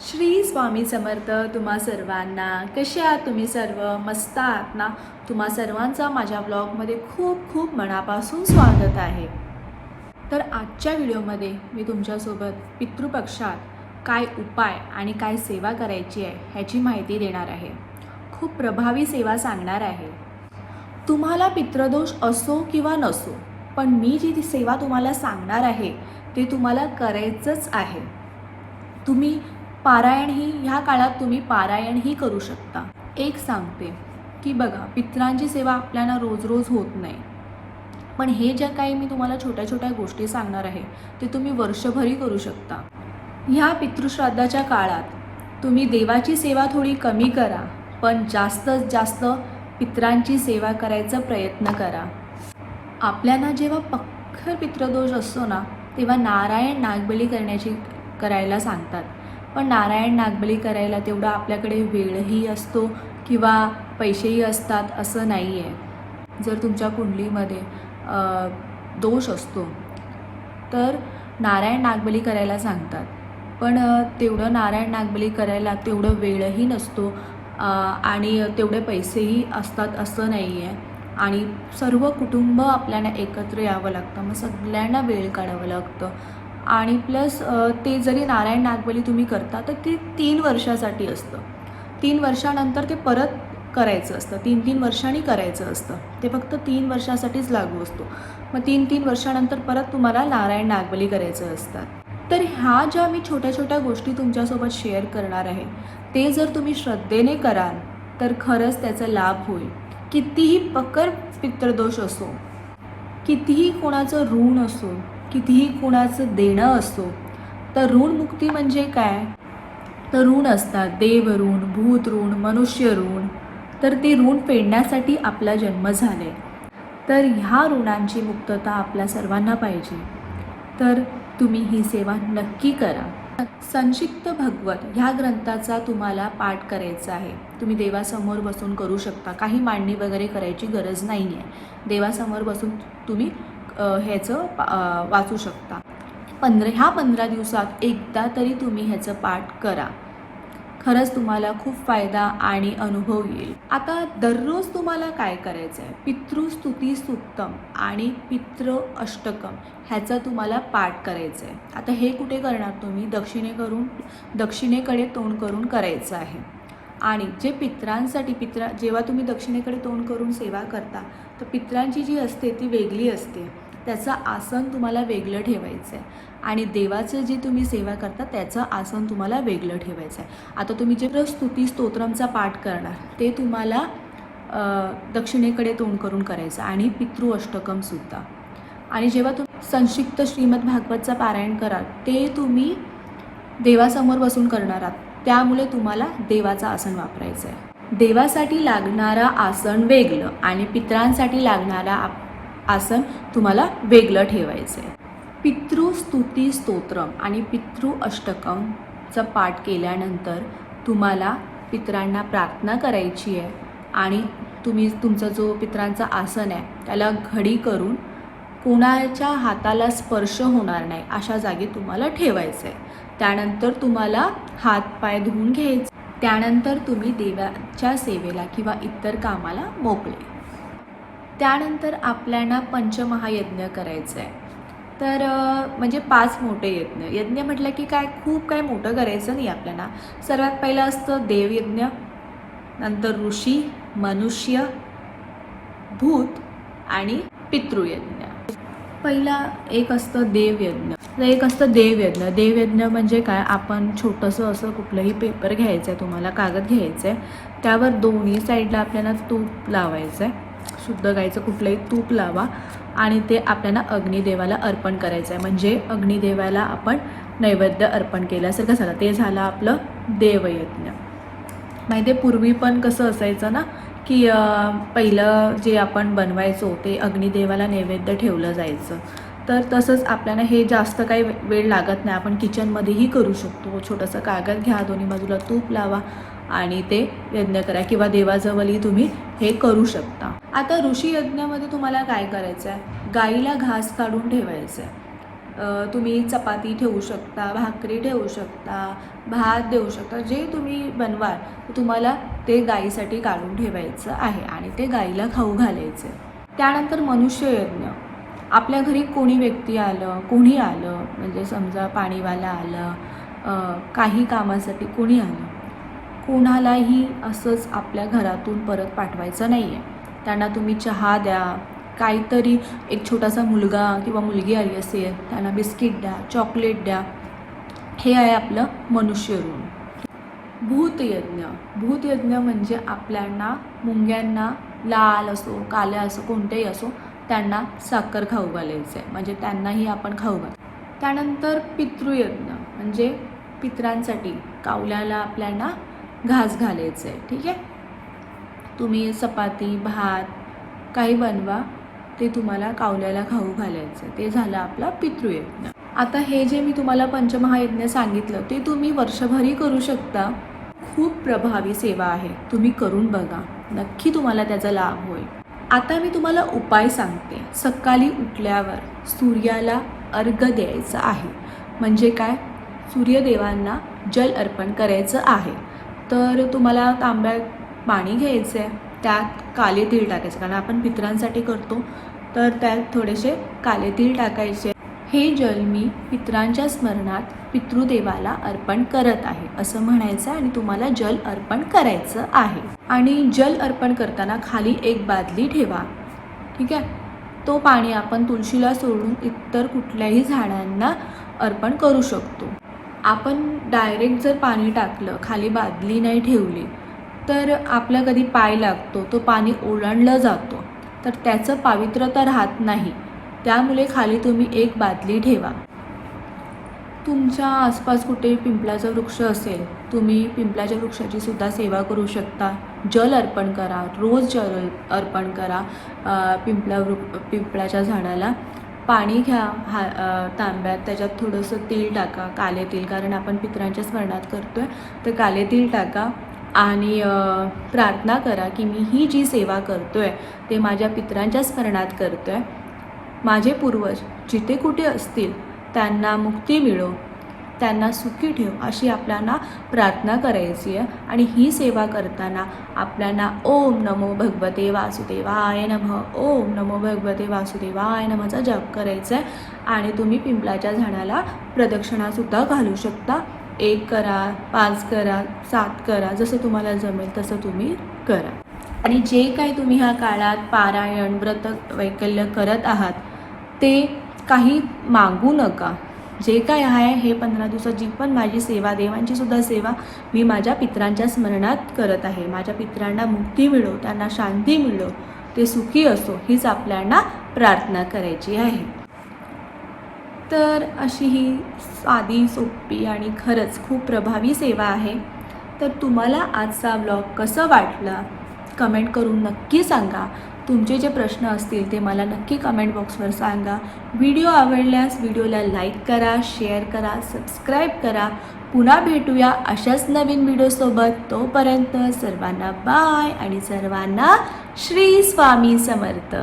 श्री स्वामी समर्थ तुम्हा सर्वांना. कसे आहात तुम्ही सर्व? मस्त आहात ना? तुम्हा सर्वांचा माझ्या ब्लॉगमध्ये खूप खूप मनापासून स्वागत आहे. तर आजच्या व्हिडिओमध्ये मी तुमच्यासोबत पितृपक्षात काय उपाय आणि काय सेवा करायची आहे ह्याची माहिती देणार आहे. खूप प्रभावी सेवा सांगणार आहे. तुम्हाला पितृदोष असो किंवा नसो पण मी जी ती सेवा तुम्हाला सांगणार आहे ते तुम्हाला करायचंच आहे. तुम्ही पारायणही ह्या काळात तुम्ही पारायणही करू शकता. एक सांगते की बघा पित्रांची सेवा आपल्याला रोज रोज होत नाही. पण हे ज्या काही मी तुम्हाला छोट्या छोट्या गोष्टी सांगणार आहे ते तुम्ही वर्षभरी करू शकता. ह्या पितृश्राद्धाच्या काळात तुम्ही देवाची सेवा थोडी कमी करा पण जास्तीत जास्त पित्रांची सेवा करायचा प्रयत्न करा. आपल्याला जेव्हा पक्खर पितृदोष असतो ना तेव्हा नारायण नागबली करण्याची करायला सांगतात. पण नारायण नागबली करायला तेवढा आपल्याकडे वेळही असतो किंवा पैसेही असतात असं नाही आहे जर तुमच्या कुंडलीमध्ये दोष असतो तर नारायण नागबली करायला सांगतात. पण तेवढं नारायण नागबली करायला तेवढं वेळही नसतो आणि तेवढे पैसेही असतात असं नाही आहे आणि सर्व कुटुंब आपल्याला एकत्र यावं लागतं. मग सगळ्यांना वेळ काढावं लागतं. आणि प्लस ते जरी नारायण नागबली तुम्ही करता तर ते तीन वर्षासाठी असतं. तीन वर्षानंतर ते परत करायचं असतं. तीन तीन वर्षांनी करायचं असतं. ते फक्त तीन वर्षासाठीच लागू असतो. मग तीन तीन वर्षानंतर परत तुम्हाला नारायण नागबली करायचं असतात तर ह्या ज्या मी छोट्या छोट्या गोष्टी तुमच्यासोबत शेअर करणार आहे ते जर तुम्ही श्रद्धेने कराल तर खरंच त्याचा लाभ होईल. कितीही पकर पितृदोष असो कितीही कोणाचं ऋण असो कितीही कुणाचं देणं असो तर ऋणमुक्ती म्हणजे काय? तर ऋण असतात देव ऋण भूत ऋण मनुष्य ऋण. तर ते ऋण फेडण्यासाठी आपला जन्म झाले तर ह्या ऋणांची मुक्तता आपल्या सर्वांना पाहिजे. तर तुम्ही ही सेवा नक्की करा. संक्षिप्त भगवत ह्या ग्रंथाचा तुम्हाला पाठ करायचा आहे. तुम्ही देवासमोर बसून करू शकता. काही मांडणी वगैरे करायची गरज नाही आहे देवासमोर बसून तुम्ही ह्याचं पा- वाचू शकता. पंधरा ह्या पंधरा दिवसात एकदा तरी तुम्ही ह्याचं पाठ करा. खरंच तुम्हाला खूप फायदा आणि अनुभव येईल. आता दररोज तुम्हाला काय करायचं आहे पितृस्तुती सुत्तम आणि पितृ अष्टकम ह्याचा तुम्हाला पाठ करायचं आहे आता हे कुठे करणार तुम्ही? दक्षिणेकरून दक्षिणेकडे तोंड करून करायचं आहे. आणि जे पित्रांसाठी पित्रा जेव्हा तुम्ही दक्षिणेकडे तोंड करून सेवा करता तर पित्रांची जी असते ती वेगळी असते. त्याचं आसन तुम्हाला वेगळं ठेवायचं आहे आणि देवाचं जे तुम्ही सेवा करता त्याचं आसन तुम्हाला वेगळं ठेवायचं आहे आता तुम्ही जे स्तुती स्तोत्रमचा पाठ करणार ते तुम्हाला दक्षिणेकडे तोंड करून करायचं आणि पितृ अष्टकमसुद्धा आणि जेव्हा तुम्ही संक्षिप्त श्रीमद भागवतचं पारायण कराल ते तुम्ही देवासमोर बसून करणार आहात. त्यामुळे तुम्हाला देवाचं आसन वापरायचं आहे देवासाठी लागणारं आसन वेगळं आणि पित्रांसाठी लागणारा आप- आसन तुम्हाला वेगळं ठेवायचं आहे पितृस्तुती स्तोत्रम आणि पितृ अष्टकमचा पाठ केल्यानंतर तुम्हाला पित्रांना प्रार्थना करायची आहे आणि तुम्ही तुमचा जो पित्रांचा आसन आहे त्याला घडी करून कोणाच्या हाताला स्पर्श होणार नाही अशा जागी तुम्हाला ठेवायचं आहे त्यानंतर तुम्हाला हात पाय धुवून घ्यायचे. त्यानंतर तुम्ही देवाच्या सेवेला किंवा इतर कामाला मोकळे. त्यानंतर आपल्याला पंचमहायज्ञ करायचं आहे तर म्हणजे पाच मोठे यज्ञ. यज्ञ म्हटलं की काय? खूप काय मोठं करायचं नाही आपल्याला. सर्वात पहिलं असतं देवयज्ञ नंतर ऋषी मनुष्य भूत आणि पितृयज्ञ. पहिला एक असतं देवयज्ञ. तर एक असतं देवयज्ञ. देवयज्ञ म्हणजे काय? आपण छोटंसं असं कुठलंही पेपर घ्यायचं आहे तुम्हाला कागद घ्यायचं आहे त्यावर दोन्ही साईडला आपल्याला तूप लावायचं आहे शुद्ध गाईचं कुठलंही तूप लावा आणि ते आपल्याला अग्निदेवाला अर्पण करायचं आहे म्हणजे अग्निदेवाला आपण नैवेद्य अर्पण केल्यासारखं झालं ते झालं आपलं देवयज्ञ. माहिती आहे पूर्वी पण कसं असायचं ना की पहिलं जे आपण बनवायचो ते अग्निदेवाला नैवेद्य ठेवलं जायचं. तर तसंच आपल्याला हे जास्त काही वेळ लागत नाही. आपण किचनमध्येही करू शकतो. छोटंसं कागद घ्या दोन्ही बाजूला तूप लावा. आणि ते यज्ञ करा किंवा देवाजवळही तुम्ही हे करू शकता. आता ऋषी यज्ञामध्ये तुम्हाला काय करायचं आहे गाईला घास काढून ठेवायचं आहे तुम्ही चपाती ठेवू शकता भाकरी ठेवू शकता भात देऊ शकता जे तुम्ही बनवाल तुम्हाला ते गाईसाठी काढून ठेवायचं आहे आणि ते गाईला खाऊ घालायचं आहे त्यानंतर मनुष्ययज्ञ आपल्या घरी कोणी व्यक्ती आलं कोणी आलं म्हणजे समजा पाणीवाला आलं काही कामासाठी कोणी आलं कुणालाही असंच आपल्या घरातून परत पाठवायचं नाही आहे त्यांना तुम्ही चहा द्या काहीतरी एक छोटासा मुलगा किंवा मुलगी आली असेल त्यांना बिस्किट द्या चॉकलेट द्या हे आहे आपलं मनुष्यऋण भूतयज्ञ. भूतयज्ञ म्हणजे आपल्यांना मुंग्यांना लाल असो काल्या असो कोणतेही असो त्यांना साखर खाऊ घालायचं आहे म्हणजे त्यांनाही आपण खाऊ घाल. त्यानंतर पितृयज्ञ. म्हणजे पितरांसाठी. कावल्याला आपल्याला घास घालायचं आहे ठीक आहे? तुम्ही चपाती भात काही बनवा ते तुम्हाला कावल्याला खाऊ घालायचं आहे ते झालं आपला पितृयज्ञ आता हे जे मी तुम्हाला पंचमहायज्ञ सांगितलं ते तुम्ही वर्षभरही करू शकता. खूप प्रभावी सेवा आहे. तुम्ही करून बघा. नक्की तुम्हाला त्याचा लाभ होईल. आता मी तुम्हाला उपाय सांगते. सकाळी उठल्यावर सूर्याला अर्घ द्यायचं आहे. म्हणजे काय? सूर्यदेवांना जल अर्पण करायचं आहे. तर तुम्हाला तांब्यात पाणी घ्यायचं आहे. त्यात काले तीळ टाकायचं कारण आपण पितरांसाठी करतो. तर त्यात थोडेसे काले तीळ टाकायचे. हे जल मी पितरांच्या स्मरणात पितृदेवाला अर्पण करत आहे असं म्हणायचं आणि तुम्हाला जल अर्पण करायचं आहे. आणि जल अर्पण करताना खाली एक बादली ठेवा. ठीक आहे? तो पाणी आपण तुळशीला सोडून इतर कुठल्याही झाडांना अर्पण करू शकतो. आपण डायरेक्ट जर पाणी टाकलं खाली बादली नाही ठेवली तर आपला कधी पाय लागतो तो पाणी ओलांडलं जातो. तर त्याचं पावित्र्यता राहत नाही. त्यामुळे खाली तुम्ही एक बादली ठेवा. तुमच्या आसपास कुठे पिंपळाचा वृक्ष असेल तुम्ही पिंपळाच्या वृक्षाची सुद्धा सेवा करू शकता. जल अर्पण करा रोज जल अर्पण करा पिंपळा वृ पिंपळाच्या झाडाला. पाणी घ्या हा तांब्यात त्याच्यात थोडंसं तेल टाका काले तेल कारण आपण पित्रांच्या स्मरणात करतो आहे तर काले तेल टाका आणि प्रार्थना करा की मी ही जी सेवा करतो आहे ते माझ्या पित्रांच्या स्मरणात करतो आहे माझे पूर्वज जिथे कुठे असतील त्यांना मुक्ती मिळो. त्यांना सुखी ठेव अशी आपल्याला प्रार्थना करायची आहे. आणि ही सेवा करताना आपल्याला ओम नमो भगवते वासुदेवाय नम. ओम नमो भगवते वासुदेवाय नमचा जप करायचा आहे. आणि तुम्ही पिंपळाच्या झाडाला प्रदक्षिणासुद्धा घालू शकता. एक करा पाच करा सात करा जसं तुम्हाला जमेल तसं तुम्ही करा. आणि जे काही तुम्ही ह्या काळात पारायण व्रत वैकल्य करत आहात ते काही मागू नका. जे काय आहे हे पंधरा दिवसात जी पण माझी सेवा देवांची सुद्धा सेवा मी माझ्या पित्रांच्या स्मरणात करत आहे. माझ्या पित्रांना मुक्ती मिळो त्यांना शांती मिळो ते सुखी असो हीच आपल्याला प्रार्थना करायची आहे. तर अशी ही साधी सोपी आणि खरंच खूप प्रभावी सेवा आहे. तर तुम्हाला आजचा ब्लॉग कसं वाटला? कमेंट करून नक्की सांगा. तुमचे जे प्रश्न असतील ते मला नक्की कमेंट बॉक्सवर सांगा. व्हिडिओ आवडल्यास व्हिडिओला लाईक करा शेअर करा सबस्क्राईब करा. पुन्हा भेटूया अशाच नवीन व्हिडिओसोबत तोपर्यंत सर्वांना बाय आणि सर्वांना श्री स्वामी समर्थ.